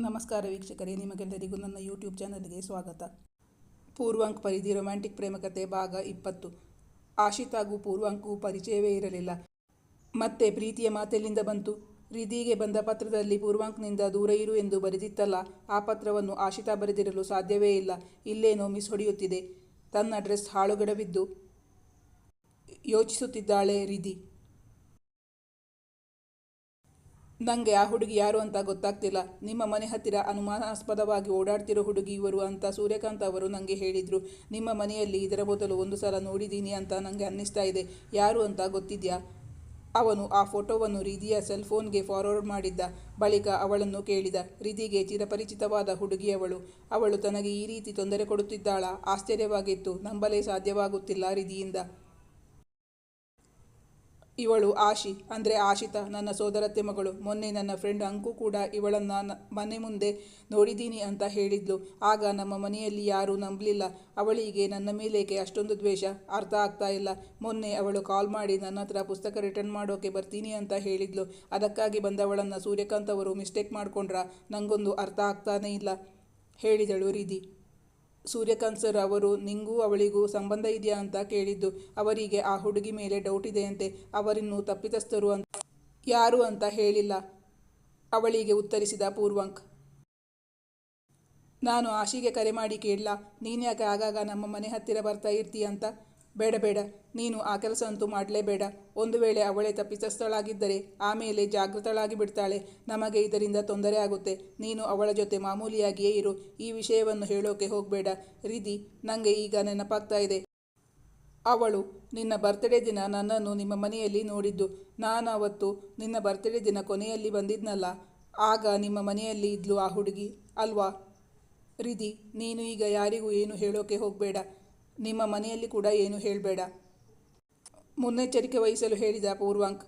ನಮಸ್ಕಾರ ವೀಕ್ಷಕರೇ, ನಿಮಗೆಲ್ಲರಿಗೂ ನನ್ನ ಯೂಟ್ಯೂಬ್ ಚಾನಲ್ಗೆ ಸ್ವಾಗತ. ಪೂರ್ವಾಂಕ್ ಪರಿಧಿ ರೊಮ್ಯಾಂಟಿಕ್ ಪ್ರೇಮಕತೆ ಭಾಗ ಇಪ್ಪತ್ತು. ಆಶಿತ್ ಹಾಗೂ ಪೂರ್ವಾಂಕ್ಗೂ ಪರಿಚಯವೇ ಇರಲಿಲ್ಲ. ಮತ್ತೆ ಪ್ರೀತಿಯ ಮಾತೆಲ್ಲಿಂದ ಬಂತು. ರಿಧಿಗೆ ಬಂದ ಪತ್ರದಲ್ಲಿ ಪೂರ್ವಾಂಕ್ನಿಂದ ದೂರ ಇರು ಎಂದು ಬರೆದಿತ್ತಲ್ಲ, ಆ ಪತ್ರವನ್ನು ಆಶಿತಾ ಬರೆದಿರಲು ಸಾಧ್ಯವೇ ಇಲ್ಲ. ಇಲ್ಲೇನೋ ಮಿಸ್ ಹೊಡೆಯುತ್ತಿದೆ. ತನ್ನ ಡ್ರೆಸ್ ಹಾಳುಗಡವಿದ್ದು ಯೋಚಿಸುತ್ತಿದ್ದಾಳೆ ರಿಧಿ. ನನಗೆ ಆ ಹುಡುಗಿ ಯಾರು ಅಂತ ಗೊತ್ತಾಗ್ತಿಲ್ಲ. ನಿಮ್ಮ ಮನೆ ಹತ್ತಿರ ಅನುಮಾನಾಸ್ಪದವಾಗಿ ಓಡಾಡ್ತಿರೋ ಹುಡುಗಿ ಇವರು ಅಂತ ಸೂರ್ಯಕಾಂತ್ ಅವರು ನನಗೆ ಹೇಳಿದರು. ನಿಮ್ಮ ಮನೆಯಲ್ಲಿ ಇದರ ಮೊದಲು ಒಂದು ಸಲ ನೋಡಿದ್ದೀನಿ ಅಂತ ನನಗೆ ಅನ್ನಿಸ್ತಾ ಇದೆ. ಯಾರು ಅಂತ ಗೊತ್ತಿದೆಯಾ? ಅವನು ಆ ಫೋಟೋವನ್ನು ರಿಧಿಯ ಸೆಲ್ ಫೋನ್ಗೆ ಫಾರ್ವರ್ಡ್ ಮಾಡಿದ್ದ. ಬಳಿಕ ಅವಳನ್ನು ಕೇಳಿದ. ರಿಧಿಗೆ ಚಿರಪರಿಚಿತವಾದ ಹುಡುಗಿಯವಳು. ಅವಳು ತನಗೆ ಈ ರೀತಿ ತೊಂದರೆ ಕೊಡುತ್ತಿದ್ದಾಳ? ಆಶ್ಚರ್ಯವಾಗಿತ್ತು. ನಂಬಲೇ ಸಾಧ್ಯವಾಗುತ್ತಿಲ್ಲ ರಿಧಿಯಿಂದ. ಇವಳು ಆಶಿ, ಅಂದರೆ ಆಶಿತಾ, ನನ್ನ ಸೋದರತ್ತೆ ಮಗಳು. ಮೊನ್ನೆ ನನ್ನ ಫ್ರೆಂಡ್ ಅಂಕು ಕೂಡ ಇವಳನ್ನು ಮನೆ ಮುಂದೆ ನೋಡಿದ್ದೀನಿ ಅಂತ ಹೇಳಿದ್ಲು. ಆಗ ನಮ್ಮ ಮನೆಯಲ್ಲಿ ಯಾರೂ ನಂಬಲಿಲ್ಲ. ಅವಳಿಗೆ ನನ್ನ ಮೇಲೇಕೆ ಅಷ್ಟೊಂದು ದ್ವೇಷ? ಅರ್ಥ ಆಗ್ತಾ ಇಲ್ಲ. ಮೊನ್ನೆ ಅವಳು ಕಾಲ್ ಮಾಡಿ ನನ್ನ ಹತ್ರ ಪುಸ್ತಕ ರಿಟರ್ನ್ ಮಾಡೋಕೆ ಬರ್ತೀನಿ ಅಂತ ಹೇಳಿದ್ಲು. ಅದಕ್ಕಾಗಿ ಬಂದವಳನ್ನು ಸೂರ್ಯಕಾಂತ್ ಅವರು ಮಿಸ್ಟೇಕ್ ಮಾಡಿಕೊಂಡ್ರ? ನನಗೊಂದು ಅರ್ಥ ಆಗ್ತಾನೇ ಇಲ್ಲ, ಹೇಳಿದಳು ರಿಧಿ. ಸೂರ್ಯಕಾಂತ್ ಸರ್ ಅವರು, ನಿಂಗೂ ಅವಳಿಗೂ ಸಂಬಂಧ ಇದೆಯಾ ಅಂತ ಕೇಳಿದ್ದು. ಅವರಿಗೆ ಆ ಹುಡುಗಿ ಮೇಲೆ ಡೌಟ್ ಇದೆಯಂತೆ. ಅವರಿನ್ನು ತಪ್ಪಿತಸ್ಥರು ಅಂತ ಯಾರು ಅಂತ ಹೇಳಿಲ್ಲ. ಅವಳಿಗೆ ಉತ್ತರಿಸಿದ ಪೂರ್ವಾಂಕ್. ನಾನು ಆಶಿಗೆ ಕರೆ ಮಾಡಿ ಕೇಳಲ್ಲ ನೀನ್ಯಾಕೆ ಆಗಾಗ ನಮ್ಮ ಮನೆ ಹತ್ತಿರ ಬರ್ತಾ ಇರ್ತೀಯ ಅಂತ? ಬೇಡ ಬೇಡ. ನೀನು ಆ ಕೆಲಸ ಅಂತೂ ಮಾಡಲೇಬೇಡ ಒಂದು ವೇಳೆ ಅವಳೇ ತಪ್ಪಿತಸ್ಥಳಾಗಿದ್ದರೆ ಆಮೇಲೆ ಜಾಗೃತಳಾಗಿ ಬಿಡ್ತಾಳೆ. ನಮಗೆ ಇದರಿಂದ ತೊಂದರೆ ಆಗುತ್ತೆ. ನೀನು ಅವಳ ಜೊತೆ ಮಾಮೂಲಿಯಾಗಿಯೇ ಇರು. ಈ ವಿಷಯವನ್ನು ಹೇಳೋಕೆ ಹೋಗಬೇಡ. ರಿದಿ ನನಗೆ ಈಗ ನೆನಪಾಗ್ತಾ ಇದೆ. ಅವಳು, ನಿನ್ನ ಬರ್ತ್ಡೇ ದಿನ ನನ್ನನ್ನು ನಿಮ್ಮ ಮನೆಯಲ್ಲಿ ನೋಡಿದ್ದು. ನಾನು ಅವತ್ತು ನಿನ್ನ ಬರ್ತ್ಡೇ ದಿನ ಕೊನೆಯಲ್ಲಿ ಬಂದಿದ್ನಲ್ಲ, ಆಗ ನಿಮ್ಮ ಮನೆಯಲ್ಲಿ ಇದ್ಲು ಆ ಹುಡುಗಿ, ಅಲ್ವಾ? ರಿದಿ ನೀನು ಈಗ ಯಾರಿಗೂ ಏನು ಹೇಳೋಕೆ ಹೋಗಬೇಡ. ನಿಮ್ಮ ಮನೆಯಲ್ಲಿ ಕೂಡ ಏನು ಹೇಳಬೇಡ. ಮುನ್ನೆಚ್ಚರಿಕೆ ವಹಿಸಲು ಹೇಳಿದ ಪೂರ್ವಾಂಕ್.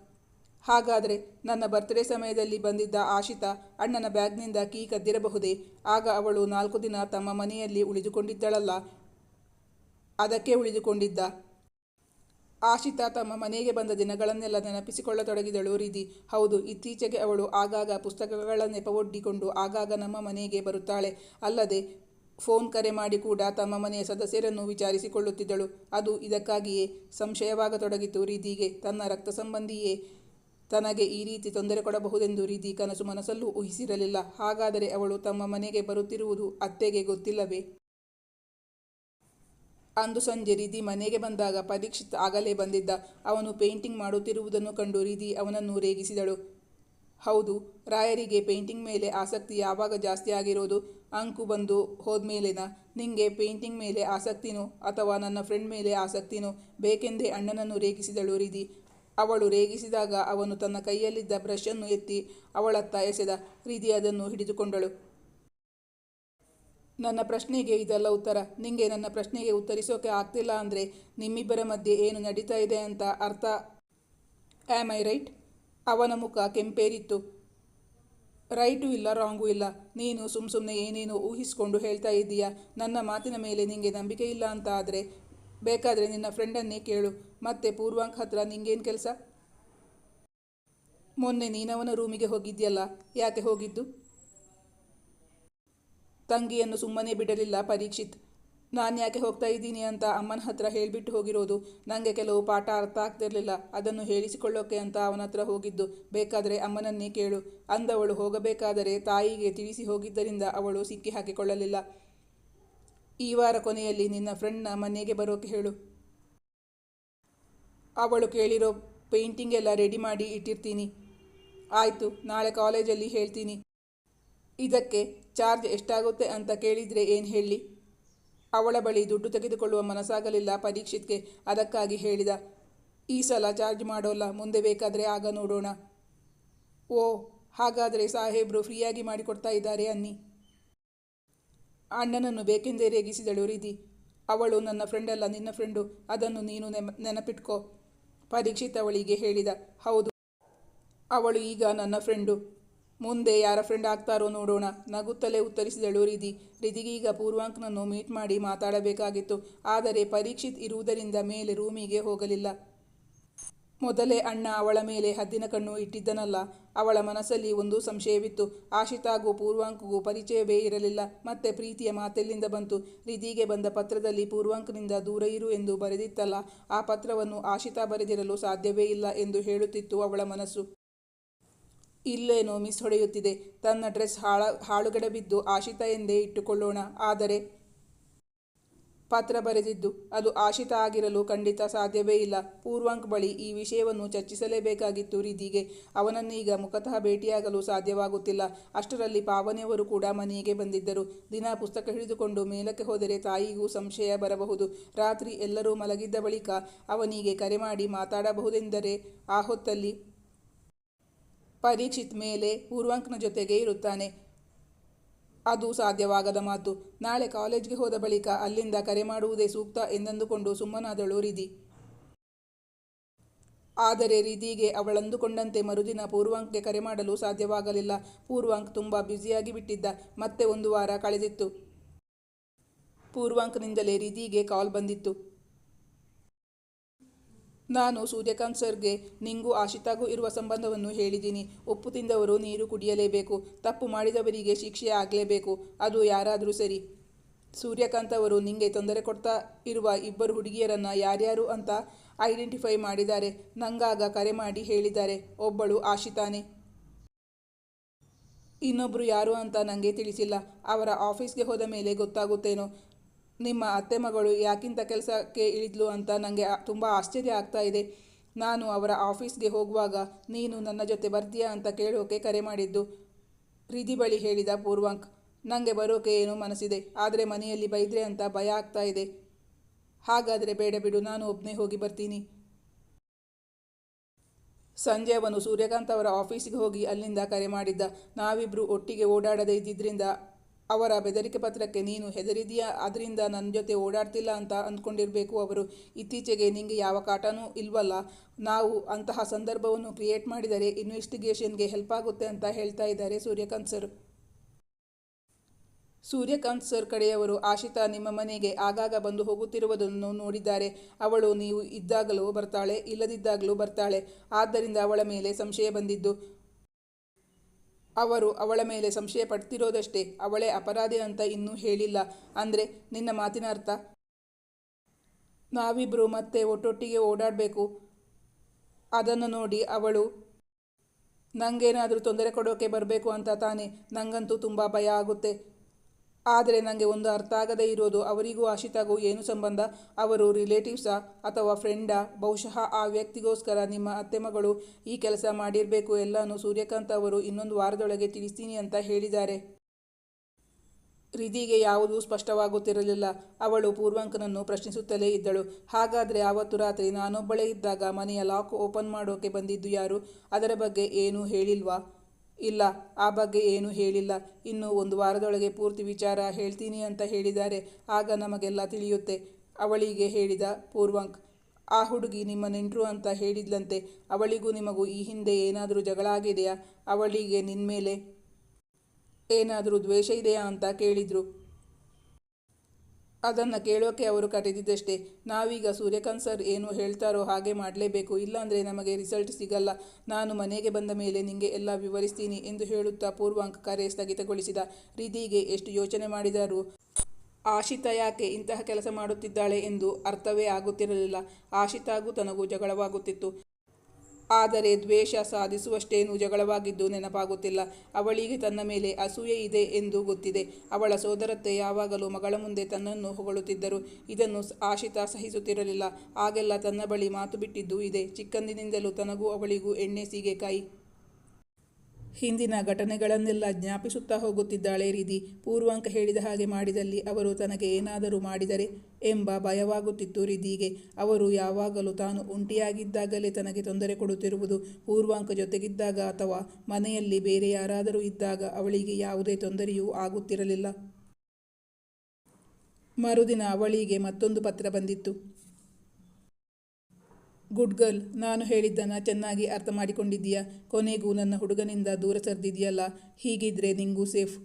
ಹಾಗಾದರೆ ನನ್ನ ಬರ್ತ್ಡೇ ಸಮಯದಲ್ಲಿ ಬಂದಿದ್ದ ಆಶಿತಾ ಅಣ್ಣನ ಬ್ಯಾಗ್ನಿಂದ ಕೀ ಕದ್ದಿರಬಹುದೇ? ಆಗ ಅವಳು ನಾಲ್ಕು ದಿನ ತಮ್ಮ ಮನೆಯಲ್ಲಿ ಉಳಿದುಕೊಂಡಿದ್ದಳಲ್ಲ. ಅದಕ್ಕೆ ಉಳಿದುಕೊಂಡಿದ್ದ. ಆಶಿತಾ ತಮ್ಮ ಮನೆಗೆ ಬಂದ ದಿನಗಳನ್ನೆಲ್ಲ ನೆನಪಿಸಿಕೊಳ್ಳತೊಡಗಿದಳು ರೀದಿ ಹೌದು, ಇತ್ತೀಚೆಗೆ ಅವಳು ಆಗಾಗ ಪುಸ್ತಕಗಳ ನೆಪವೊಡ್ಡಿಕೊಂಡು ಆಗಾಗ ನಮ್ಮ ಮನೆಗೆ ಬರುತ್ತಾಳೆ. ಅಲ್ಲದೆ ಫೋನ್ ಕರೆ ಮಾಡಿ ಕೂಡ ತಮ್ಮ ಮನೆಯ ಸದಸ್ಯರನ್ನು ವಿಚಾರಿಸಿಕೊಳ್ಳುತ್ತಿದ್ದಳು. ಅದು ಇದಕ್ಕಾಗಿಯೇ ಸಂಶಯವಾಗತೊಡಗಿತು. ರೀದಿಗೆ ತನ್ನ ರಕ್ತ ಸಂಬಂಧಿಯೇ ತನಗೆ ಈ ರೀತಿ ತೊಂದರೆ ಕೊಡಬಹುದೆಂದು ರೀದಿ ಕನಸು ಮನಸ್ಸಲ್ಲೂ ಊಹಿಸಿರಲಿಲ್ಲ. ಹಾಗಾದರೆ ಅವಳು ತಮ್ಮ ಮನೆಗೆ ಬರುತ್ತಿರುವುದು ಅತ್ತೆಗೆ ಗೊತ್ತಿಲ್ಲವೇ? ಅಂದು ಸಂಜೆ ರೀದಿ ಮನೆಗೆ ಬಂದಾಗ ಪರೀಕ್ಷಿತ್ ಆಗಲೇ ಬಂದಿದ್ದ. ಅವನು ಪೇಂಟಿಂಗ್ ಮಾಡುತ್ತಿರುವುದನ್ನು ಕಂಡು ರೀದಿ ಅವನನ್ನು ರೇಗಿಸಿದಳು. ಹೌದು, ರಾಯರಿಗೆ ಪೇಂಟಿಂಗ್ ಮೇಲೆ ಆಸಕ್ತಿ ಯಾವಾಗ ಜಾಸ್ತಿ ಆಗಿರೋದು? ಅಂಕು ಬಂದು ಹೋದ್ಮೇಲೆನಾ, ನಿಂಗೆ ಪೇಂಟಿಂಗ್ ಮೇಲೆ ಆಸಕ್ತಿನೋ ಅಥವಾ ನನ್ನ ಫ್ರೆಂಡ್ ಮೇಲೆ ಆಸಕ್ತಿನೋ ಬೇಕೆಂದೇ ಅಣ್ಣನನ್ನು ರೇಗಿಸಿದಳು ರೀದಿ ಅವಳು ರೇಗಿಸಿದಾಗ ಅವನು ತನ್ನ ಕೈಯಲ್ಲಿದ್ದ ಬ್ರಷನ್ನು ಎತ್ತಿ ಅವಳತ್ತ ಎಸೆದ. ರೀದಿ ಅದನ್ನು ಹಿಡಿದುಕೊಂಡಳು. ನನ್ನ ಪ್ರಶ್ನೆಗೆ ಇದೆಲ್ಲ ಉತ್ತರ. ನಿಂಗೆ ನನ್ನ ಪ್ರಶ್ನೆಗೆ ಉತ್ತರಿಸೋಕೆ ಆಗ್ತಿಲ್ಲ ಅಂದರೆ ನಿಮ್ಮಿಬ್ಬರ ಮಧ್ಯೆ ಏನು ನಡೀತಾ ಇದೆ ಅಂತ ಅರ್ಥ? ಆ್ಯಮ್ ಐ ರೈಟ್ ಅವನ ಮುಖ ಕೆಂಪೇರಿತ್ತು. ರೈಟು ಇಲ್ಲ, ರಾಂಗೂ ಇಲ್ಲ. ನೀನು ಸುಮ್ಮ ಸುಮ್ಮನೆ ಏನೇನೋ ಊಹಿಸಿಕೊಂಡು ಹೇಳ್ತಾ ಇದ್ದೀಯಾ? ನನ್ನ ಮಾತಿನ ಮೇಲೆ ನಿಂಗೆ ನಂಬಿಕೆ ಇಲ್ಲ ಅಂತ ಆದರೆ ಬೇಕಾದರೆ ನಿನ್ನ ಫ್ರೆಂಡನ್ನೇ ಕೇಳು. ಮತ್ತೆ ಪೂರ್ವಾಂಕ್ ಹತ್ರ ನಿಂಗೇನು ಕೆಲಸ? ಮೊನ್ನೆ ನೀನವನ ರೂಮಿಗೆ ಹೋಗಿದ್ಯಲ್ಲ, ಯಾಕೆ ಹೋಗಿದ್ದು? ತಂಗಿಯನ್ನು ಸುಮ್ಮನೆ ಬಿಡಲಿಲ್ಲ ಪರೀಕ್ಷಿತ್. ನಾನು ಯಾಕೆ ಹೋಗ್ತಾ ಇದ್ದೀನಿ ಅಂತ ಅಮ್ಮನ ಹತ್ರ ಹೇಳಿಬಿಟ್ಟು ಹೋಗಿರೋದು. ನನಗೆ ಕೆಲವು ಪಾಠ ಅರ್ಥ ಆಗ್ತಿರಲಿಲ್ಲ. ಅದನ್ನು ಹೇಳಿಸಿಕೊಳ್ಳೋಕೆ ಅಂತ ಅವನ ಹತ್ರ ಹೋಗಿದ್ದು. ಬೇಕಾದರೆ ಅಮ್ಮನನ್ನೇ ಕೇಳು. ಅಂದವಳು ಹೋಗಬೇಕಾದರೆ ತಾಯಿಗೆ ತಿಳಿಸಿ ಹೋಗಿದ್ದರಿಂದ ಅವಳು ಸಿಕ್ಕಿ ಹಾಕಿಕೊಳ್ಳಲಿಲ್ಲ. ಈ ವಾರ ಕೊನೆಯಲ್ಲಿ ನಿನ್ನ ಫ್ರೆಂಡ್ನ ಮನೆಗೆ ಬರೋಕೆ ಹೇಳು. ಅವಳು ಕೇಳಿರೋ ಪೇಂಟಿಂಗ್ ಎಲ್ಲ ರೆಡಿ ಮಾಡಿ ಇಟ್ಟಿರ್ತೀನಿ. ಆಯಿತು, ನಾಳೆ ಕಾಲೇಜಲ್ಲಿ ಹೇಳ್ತೀನಿ. ಇದಕ್ಕೆ ಚಾರ್ಜ್ ಎಷ್ಟಾಗುತ್ತೆ ಅಂತ ಕೇಳಿದರೆ ಏನು ಹೇಳಿ? ಅವಳ ಬಳಿ ದುಡ್ಡು ತೆಗೆದುಕೊಳ್ಳುವ ಮನಸ್ಸಾಗಲಿಲ್ಲ ಪರೀಕ್ಷಿತ್ಗೆ. ಅದಕ್ಕಾಗಿ ಹೇಳಿದ, ಈ ಸಲ ಚಾರ್ಜ್ ಮಾಡೋಲ್ಲ, ಮುಂದೆ ಬೇಕಾದರೆ ಆಗ ನೋಡೋಣ. ಓ, ಹಾಗಾದರೆ ಸಾಹೇಬ್ರು ಫ್ರೀಯಾಗಿ ಮಾಡಿಕೊಡ್ತಾ ಇದ್ದಾರೆ ಅನ್ನಿ. ಅಣ್ಣನನ್ನು ಬೇಕೆಂದೇ ರೇಗಿಸಿದಳು ರೀತಿ ಅವಳು, ನನ್ನ ಫ್ರೆಂಡಲ್ಲ ನಿನ್ನ ಫ್ರೆಂಡು ಅದನ್ನು ನೀನು ನೆನ ನೆನಪಿಟ್ಕೋ. ಪರೀಕ್ಷಿತ್ ಅವಳಿಗೆ ಹೇಳಿದ, ಹೌದು. ಅವಳು ಈಗ ನನ್ನ ಫ್ರೆಂಡು ಮುಂದೆ ಯಾರ ಫ್ರೆಂಡ್ ಆಗ್ತಾರೋ ನೋಡೋಣ. ನಗುತ್ತಲೇ ಉತ್ತರಿಸಿದಳು ರಿಧಿ. ರಿಧಿಗೀಗ ಪೂರ್ವಾಂಕ್ನನ್ನು ಮೀಟ್ ಮಾಡಿ ಮಾತಾಡಬೇಕಾಗಿತ್ತು. ಆದರೆ ಪರೀಕ್ಷಿತ್ ಇರುವುದರಿಂದ ಮೇಲೆ ರೂಮಿಗೆ ಹೋಗಲಿಲ್ಲ. ಮೊದಲೇ ಅಣ್ಣ ಅವಳ ಮೇಲೆ ಹದ್ದಿನ ಕಣ್ಣು ಇಟ್ಟಿದ್ದನಲ್ಲ. ಅವಳ ಮನಸ್ಸಲ್ಲಿ ಒಂದು ಸಂಶಯವಿತ್ತು. ಆಶಿತಾಗೂ ಪೂರ್ವಾಂಕ್ಗೂ ಪರಿಚಯವೇ ಇರಲಿಲ್ಲ. ಮತ್ತೆ ಪ್ರೀತಿಯ ಮಾತೆಲ್ಲಿಂದ ಬಂತು. ರಿಧಿಗೆ ಬಂದ ಪತ್ರದಲ್ಲಿ ಪೂರ್ವಾಂಕ್ನಿಂದ ದೂರ ಇರು ಎಂದು ಬರೆದಿತ್ತಲ್ಲ. ಆ ಪತ್ರವನ್ನು ಆಶಿತಾ ಬರೆದಿರಲು ಸಾಧ್ಯವೇ ಇಲ್ಲ ಎಂದು ಹೇಳುತ್ತಿತ್ತು ಅವಳ ಮನಸ್ಸು. ಇಲ್ಲೇನೋ ಮಿಸ್ ಹೊಡೆಯುತ್ತಿದೆ. ತನ್ನ ಡ್ರೆಸ್ ಹಾಳ, ಹಾಳುಗಡೆ ಬಿದ್ದು ಆಶಿತ ಎಂದೇ ಇಟ್ಟುಕೊಳ್ಳೋಣ. ಆದರೆ ಪತ್ರ ಬರೆದಿದ್ದು, ಅದು ಆಶಿತ ಆಗಿರಲು ಖಂಡಿತ ಸಾಧ್ಯವೇ ಇಲ್ಲ. ಪೂರ್ವಾಂಕ್ ಬಳಿ ಈ ವಿಷಯವನ್ನು ಚರ್ಚಿಸಲೇಬೇಕಾಗಿತ್ತು ಅವನನ್ನು ಅವನನ್ನೀಗ ಮುಖತಃ ಭೇಟಿಯಾಗಲು ಸಾಧ್ಯವಾಗುತ್ತಿಲ್ಲ. ಅಷ್ಟರಲ್ಲಿ ಪಾವನೆಯವರು ಕೂಡ ಮನೆಗೆ ಬಂದಿದ್ದರು. ದಿನ ಪುಸ್ತಕ ಹಿಡಿದುಕೊಂಡು ಮೇಲಕ್ಕೆ ಹೋದರೆ ತಾಯಿಗೂ ಸಂಶಯ ಬರಬಹುದು. ರಾತ್ರಿ ಎಲ್ಲರೂ ಮಲಗಿದ್ದ ಬಳಿಕ ಅವನಿಗೆ ಕರೆ ಮಾಡಿ ಮಾತಾಡಬಹುದೆಂದರೆ ಆ ಹೊತ್ತಲ್ಲಿ ಪರೀಕ್ಷಿತ್ ಮೇಲೆ ಪೂರ್ವಾಂಕ್ನ ಜೊತೆಗೆ ಇರುತ್ತಾನೆ. ಅದು ಸಾಧ್ಯವಾಗದ ಮಾತು. ನಾಳೆ ಕಾಲೇಜ್ಗೆ ಹೋದ ಬಳಿಕ ಅಲ್ಲಿಂದ ಕರೆ ಮಾಡುವುದೇ ಸೂಕ್ತ ಎಂದಂದುಕೊಂಡು ಸುಮ್ಮನಾದಳು ರಿಧಿ. ಆದರೆ ರಿಧಿಗೆ ಅವಳಂದುಕೊಂಡಂತೆ ಮರುದಿನ ಪೂರ್ವಾಂಕ್ಗೆ ಕರೆ ಮಾಡಲು ಸಾಧ್ಯವಾಗಲಿಲ್ಲ. ಪೂರ್ವಾಂಕ್ ತುಂಬ ಬ್ಯುಸಿಯಾಗಿ ಬಿಟ್ಟಿದ್ದ. ಮತ್ತೆ ಒಂದು ವಾರ ಕಳೆದಿತ್ತು. ಪೂರ್ವಾಂಕ್ನಿಂದಲೇ ರಿಧಿಗೆ ಕಾಲ್ ಬಂದಿತ್ತು. ನಾನು ಸೂರ್ಯಕಾಂತ್ ಸರ್ಗೆ ನಿಂಗೂ ಆಶಿತಾಗೂ ಇರುವ ಸಂಬಂಧವನ್ನು ಹೇಳಿದ್ದೀನಿ. ಉಪ್ಪು ತಿಂದವರು ನೀರು ಕುಡಿಯಲೇಬೇಕು. ತಪ್ಪು ಮಾಡಿದವರಿಗೆ ಶಿಕ್ಷೆ ಆಗಲೇಬೇಕು. ಅದು ಯಾರಾದರೂ ಸರಿ. ಸೂರ್ಯಕಾಂತ್ ಅವರು ನಿಂಗೆ ತೊಂದರೆ ಕೊಡ್ತಾ ಇರುವ ಇಬ್ಬರು ಹುಡುಗಿಯರನ್ನು ಯಾರ್ಯಾರು ಅಂತ ಐಡೆಂಟಿಫೈ ಮಾಡಿದ್ದಾರೆ. ನಂಗಾಗ ಕರೆ ಮಾಡಿ ಹೇಳಿದ್ದಾರೆ. ಒಬ್ಬಳು ಆಶಿತಾನೆ. ಇನ್ನೊಬ್ಬರು ಯಾರು ಅಂತ ನನಗೆ ತಿಳಿಸಿಲ್ಲ. ಅವರ ಆಫೀಸ್ಗೆ ಹೋದ ಮೇಲೆ ಗೊತ್ತಾಗುತ್ತೇನೋ. ನಿಮ್ಮ ಅತ್ತೆ ಮಗಳು ಯಾಕಿಂತ ಕೆಲಸಕ್ಕೆ ಇಳಿದ್ಲು ಅಂತ ನನಗೆ ತುಂಬ ಆಶ್ಚರ್ಯ ಆಗ್ತಾ ಇದೆ. ನಾನು ಅವರ ಆಫೀಸ್ಗೆ ಹೋಗುವಾಗ ನೀನು ನನ್ನ ಜೊತೆ ಬರ್ತೀಯಾ ಅಂತ ಕೇಳೋಕೆ ಕರೆ ಮಾಡಿದ್ದು. ಪ್ರೀತಿ ಬಳಿ ಹೇಳಿದ ಪೂರ್ವಾಂಕ್ ನನಗೆ ಬರೋಕೆ ಏನೋ ಮನಸ್ಸಿದೆ, ಆದರೆ ಮನೆಯಲ್ಲಿ ಬೈದ್ರೆ ಅಂತ ಭಯ ಆಗ್ತಾ ಇದೆ. ಹಾಗಾದರೆ ಬೇಡ ಬಿಡು, ನಾನು ಒಬ್ಬನೇ ಹೋಗಿ ಬರ್ತೀನಿ. ಸಂಜೆ ಅವನು ಸೂರ್ಯಕಾಂತ್ ಅವರ ಆಫೀಸಿಗೆ ಹೋಗಿ ಅಲ್ಲಿಂದ ಕರೆ ಮಾಡಿದ್ದ. ನಾವಿಬ್ಬರು ಒಟ್ಟಿಗೆ ಓಡಾಡದೇ ಇದ್ದಿದ್ದರಿಂದ ಅವರ ಬೆದರಿಕೆ ಪತ್ರಕ್ಕೆ ನೀನು ಹೆದರಿದೆಯಾ ಅದರಿಂದ ನನ್ನ ಜೊತೆ ಓಡಾಡ್ತಿಲ್ಲ ಅಂತ ಅಂದ್ಕೊಂಡಿರಬೇಕು ಅವರು. ಇತ್ತೀಚೆಗೆ ನಿಮಗೆ ಯಾವ ಕಾಟನೂ ಇಲ್ವಲ್ಲ? ನಾವು ಅಂತಹ ಸಂದರ್ಭವನ್ನು ಕ್ರಿಯೇಟ್ ಮಾಡಿದರೆ ಇನ್ವೆಸ್ಟಿಗೇಷನ್ಗೆ ಹೆಲ್ಪ್ ಆಗುತ್ತೆ ಅಂತ ಹೇಳ್ತಾ ಇದ್ದಾರೆ ಸೂರ್ಯಕಾಂತ್ ಸರ್. ಸೂರ್ಯಕಾಂತ್ ಸರ್ ಕಡೆಯವರು ಆಶಿತಾ ನಿಮ್ಮ ಮನೆಗೆ ಆಗಾಗ ಬಂದು ಹೋಗುತ್ತಿರುವುದನ್ನು ನೋಡಿದ್ದಾರೆ. ಅವಳು ನೀವು ಇದ್ದಾಗಲೂ ಬರ್ತಾಳೆ, ಇಲ್ಲದಿದ್ದಾಗಲೂ ಬರ್ತಾಳೆ. ಆದ್ದರಿಂದ ಅವಳ ಮೇಲೆ ಸಂಶಯ ಬಂದಿದ್ದು. ಅವರು ಅವಳ ಮೇಲೆ ಸಂಶಯ ಪಡ್ತಿರೋದಷ್ಟೇ ಅವಳೇ ಅಪರಾಧಿ ಅಂತ ಇನ್ನೂ ಹೇಳಿಲ್ಲ. ಅಂದರೆ ನಿನ್ನ ಮಾತಿನ ಅರ್ಥ? ನಾವಿಬ್ಬರು ಮತ್ತೆ ಒಟ್ಟೊಟ್ಟಿಗೆ ಓಡಾಡಬೇಕು. ಅದನ್ನು ನೋಡಿ ಅವಳು ನನಗೇನಾದರೂ ತೊಂದರೆ ಕೊಡೋಕೆ ಬರಬೇಕು ಅಂತ ತಾನೇ. ನನಗಂತೂ ತುಂಬ ಭಯ ಆಗುತ್ತೆ. ಆದರೆ ನನಗೆ ಒಂದು ಅರ್ಥ ಆಗದೇ ಇರೋದು, ಅವರಿಗೂ ಆಶಿತಾಗೂ ಏನು ಸಂಬಂಧ? ಅವರು ರಿಲೇಟಿವ್ಸಾ ಅಥವಾ ಫ್ರೆಂಡಾ ಬಹುಶಃ ಆ ವ್ಯಕ್ತಿಗೋಸ್ಕರ ನಿಮ್ಮ ಅತ್ತೆ ಮಗಳು ಈ ಕೆಲಸ ಮಾಡಿರಬೇಕು ಎಲ್ಲನೂ ಸೂರ್ಯಕಾಂತ್ ಅವರು ಇನ್ನೊಂದು ವಾರದೊಳಗೆ ತಿಳಿಸ್ತೀನಿ ಅಂತ ಹೇಳಿದ್ದಾರೆ. ರಿಧಿಗೆ ಯಾವುದೂ ಸ್ಪಷ್ಟವಾಗುತ್ತಿರಲಿಲ್ಲ. ಅವಳು ಪೂರ್ವಾಂಕನನ್ನು ಪ್ರಶ್ನಿಸುತ್ತಲೇ ಇದ್ದಳು. ಹಾಗಾದರೆ ಆವತ್ತು ರಾತ್ರಿ ನಾನೊಬ್ಬಳೇ ಇದ್ದಾಗ ಮನೆಯ ಲಾಕ್ ಓಪನ್ ಮಾಡೋಕೆ ಬಂದಿದ್ದು ಯಾರು? ಅದರ ಬಗ್ಗೆ ಏನೂ ಹೇಳಿಲ್ವಾ? ಇಲ್ಲ, ಆ ಬಗ್ಗೆ ಏನೂ ಹೇಳಿಲ್ಲ. ಇನ್ನು ಒಂದು ವಾರದೊಳಗೆ ಪೂರ್ತಿ ವಿಚಾರ ಹೇಳ್ತೀನಿ ಅಂತ ಹೇಳಿದ್ದಾರೆ. ಆಗ ನಮಗೆಲ್ಲ ತಿಳಿಯುತ್ತೆ. ಅವಳಿಗೆ ಹೇಳಿದ ಪೂರ್ವಂಕ್, ಆ ಹುಡುಗಿ ನಿಮ್ಮ ನೆಂಟರು ಅಂತ ಹೇಳಿದ್ಲಂತೆ. ಅವಳಿಗೂ ನಿಮಗೂ ಈ ಹಿಂದೆ ಏನಾದರೂ ಜಗಳ ಆಗಿದೆಯಾ? ಅವಳಿಗೆ ನಿನ್ಮೇಲೆ ಏನಾದರೂ ದ್ವೇಷ ಇದೆಯಾ ಅಂತ ಕೇಳಿದರು. ಅದನ್ನು ಕೇಳೋಕೆ ಅವರು ಕರೆದಿದ್ದಷ್ಟೇ. ನಾವೀಗ ಸೂರ್ಯಕಾಂತ್ ಸರ್ ಏನು ಹೇಳ್ತಾರೋ ಹಾಗೆ ಮಾಡಲೇಬೇಕು. ಇಲ್ಲಾಂದರೆ ನಮಗೆ ರಿಸಲ್ಟ್ ಸಿಗಲ್ಲ. ನಾನು ಮನೆಗೆ ಬಂದ ಮೇಲೆ ನಿಮಗೆ ಎಲ್ಲ ವಿವರಿಸ್ತೀನಿ ಎಂದು ಹೇಳುತ್ತಾ ಪೂರ್ವಾಂಕ ಕರೆ ಸ್ಥಗಿತಗೊಳಿಸಿದ ರೀತಿಗೆ ಎಷ್ಟು ಯೋಚನೆ ಮಾಡಿದರೂ ಆಶಿತಾ ಯಾಕೆ ಇಂತಹ ಕೆಲಸ ಮಾಡುತ್ತಿದ್ದಾಳೆ ಎಂದು ಅರ್ಥವೇ ಆಗುತ್ತಿರಲಿಲ್ಲ. ಆಶಿತಾಗೂ ತನಗೂ ಜಗಳವಾಗುತ್ತಿತ್ತು. ಆದರೆ ದ್ವೇಷ ಸಾಧಿಸುವಷ್ಟೇನೂ ಜಗಳವಾಗಿದ್ದು ನೆನಪಾಗುತ್ತಿಲ್ಲ. ಅವಳಿಗೆ ತನ್ನ ಮೇಲೆ ಅಸೂಯೆ ಇದೆ ಎಂದು ಗೊತ್ತಿದೆ. ಅವಳ ಸೋದರತ್ತೆ ಯಾವಾಗಲೂ ಮಗಳ ಮುಂದೆ ತನ್ನನ್ನು ಹೊಗಳುತ್ತಿದ್ದರು. ಇದನ್ನು ಆಶಿತಾ ಸಹಿಸುತ್ತಿರಲಿಲ್ಲ. ಆಗೆಲ್ಲ ತನ್ನ ಬಳಿ ಮಾತು ಬಿಟ್ಟಿದ್ದು ಇದೆ. ಚಿಕ್ಕಂದಿನಿಂದಲೂ ತನಗೂ ಅವಳಿಗೂ ಎಣ್ಣೆ ಸೀಗೆಕಾಯಿ ಹಿಂದಿನ ಘಟನೆಗಳನ್ನೆಲ್ಲ ಜ್ಞಾಪಿಸುತ್ತಾ ಹೋಗುತ್ತಿದ್ದಾಳೆ ರೀದಿ ಪೂರ್ವಾಂಕ ಹೇಳಿದ ಹಾಗೆ ಮಾಡಿದಲ್ಲಿ ಅವರು ತನಗೆ ಏನಾದರೂ ಮಾಡಿದರೆ ಎಂಬ ಭಯವಾಗುತ್ತಿತ್ತು ರಿದಿಗೆ ಅವರು ಯಾವಾಗಲೂ ತಾನು ಉಂಟಿಯಾಗಿದ್ದಾಗಲೇ ತನಗೆ ತೊಂದರೆ ಕೊಡುತ್ತಿರುವುದು ಪೂರ್ವಾಂಕ ಜೊತೆಗಿದ್ದಾಗ ಅಥವಾ ಮನೆಯಲ್ಲಿ ಬೇರೆ ಯಾರಾದರೂ ಇದ್ದಾಗ ಅವಳಿಗೆ ಯಾವುದೇ ತೊಂದರೆಯೂ ಆಗುತ್ತಿರಲಿಲ್ಲ. ಮರುದಿನ ಅವಳಿಗೆ ಮತ್ತೊಂದು ಪತ್ರ ಬಂದಿತ್ತು. ಗುಡ್ ಗರ್ಲ್ ನಾನು ಹೇಳಿದ್ದನ್ನು ಚೆನ್ನಾಗಿ ಅರ್ಥ ಮಾಡಿಕೊಂಡಿದ್ದೀಯಾ? ಕೊನೆಗೂ ನನ್ನ ಹುಡುಗನಿಂದ ದೂರ ಸರಿದಿದೆಯಲ್ಲ ಹೀಗಿದ್ರೆ ನಿಂಗೂ ಸೇಫ್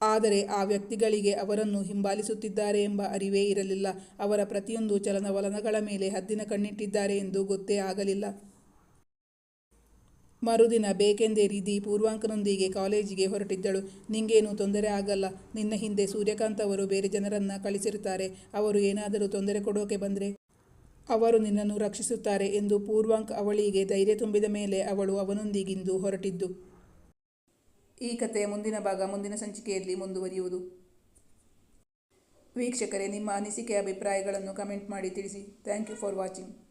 ಆದರೆ ಆ ವ್ಯಕ್ತಿಗಳಿಗೆ ಅವರನ್ನು ಹಿಂಬಾಲಿಸುತ್ತಿದ್ದಾರೆ ಎಂಬ ಅರಿವೇ ಇರಲಿಲ್ಲ. ಅವರ ಪ್ರತಿಯೊಂದು ಚಲನವಲನಗಳ ಮೇಲೆ ಹದ್ದಿನ ಕಣ್ಣಿಟ್ಟಿದ್ದಾರೆ ಎಂದು ಗೊತ್ತೇ ಆಗಲಿಲ್ಲ. ಮರುದಿನ ಬೇಕೆಂದೇ ರೀದಿ ಪೂರ್ವಾಂಕನೊಂದಿಗೆ ಕಾಲೇಜಿಗೆ ಹೊರಟಿದ್ದಳು. ನಿಂಗೇನು ತೊಂದರೆ ಆಗಲ್ಲ. ನಿನ್ನ ಹಿಂದೆ ಸೂರ್ಯಕಾಂತ್ ಅವರು ಬೇರೆ ಜನರನ್ನು ಕಳಿಸಿರುತ್ತಾರೆ ಅವರು ಏನಾದರೂ ತೊಂದರೆ ಕೊಡೋಕೆ ಬಂದರೆ? ಅವರು ನಿನ್ನನ್ನು ರಕ್ಷಿಸುತ್ತಾರೆ ಎಂದು ಪೂರ್ವಾಂಕ್ ಅವಳಿಗೆ ಧೈರ್ಯ ತುಂಬಿದ ಮೇಲೆ ಅವಳು ಅವನೊಂದಿಗಿಂದು ಹೊರಟಿದ್ದು. ಈ ಕಥೆಯ ಮುಂದಿನ ಭಾಗ, ಮುಂದಿನ ಸಂಚಿಕೆಯಲ್ಲಿ ಮುಂದುವರಿಯುವುದು. ವೀಕ್ಷಕರೇ, ನಿಮ್ಮ ಅನಿಸಿಕೆ, ಅಭಿಪ್ರಾಯಗಳನ್ನು ಕಮೆಂಟ್ ಮಾಡಿ ತಿಳಿಸಿ. Thank you for watching.